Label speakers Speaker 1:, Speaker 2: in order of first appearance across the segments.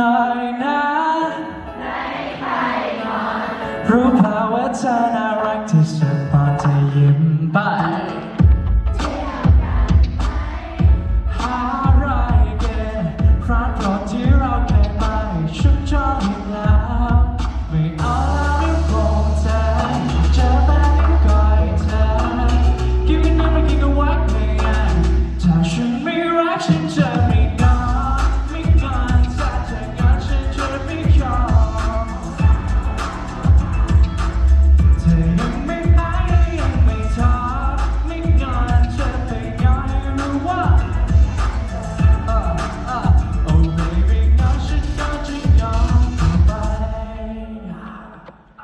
Speaker 1: หน่อยนะไม่ไปนอนรู้ภาวะเธอน่ารักเธอ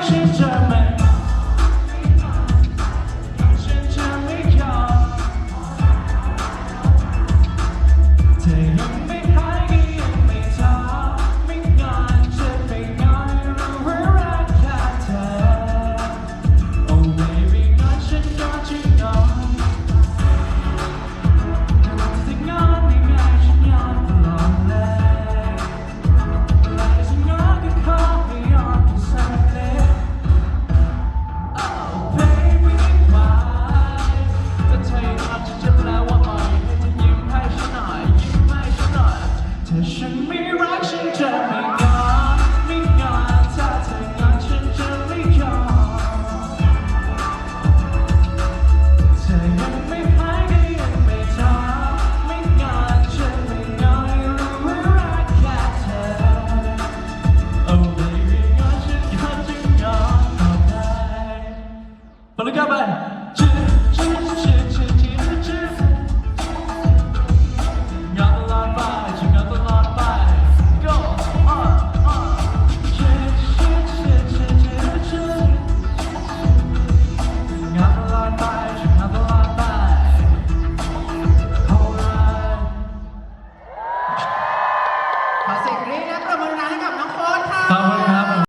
Speaker 1: Russian German. ถ้าฉันไม่รักฉันจะไม่ยอมไม่ยอมถ้าเธอยอมฉันจะไม่ยอมเธอยังไม่ไปก็ยังไม่ทำไม่ยอมฉันไม่ยอมให้รู้ว่ารักแค่เธอ Oh baby ยอมฉันก็จะยออาได้ไปเลยกันไป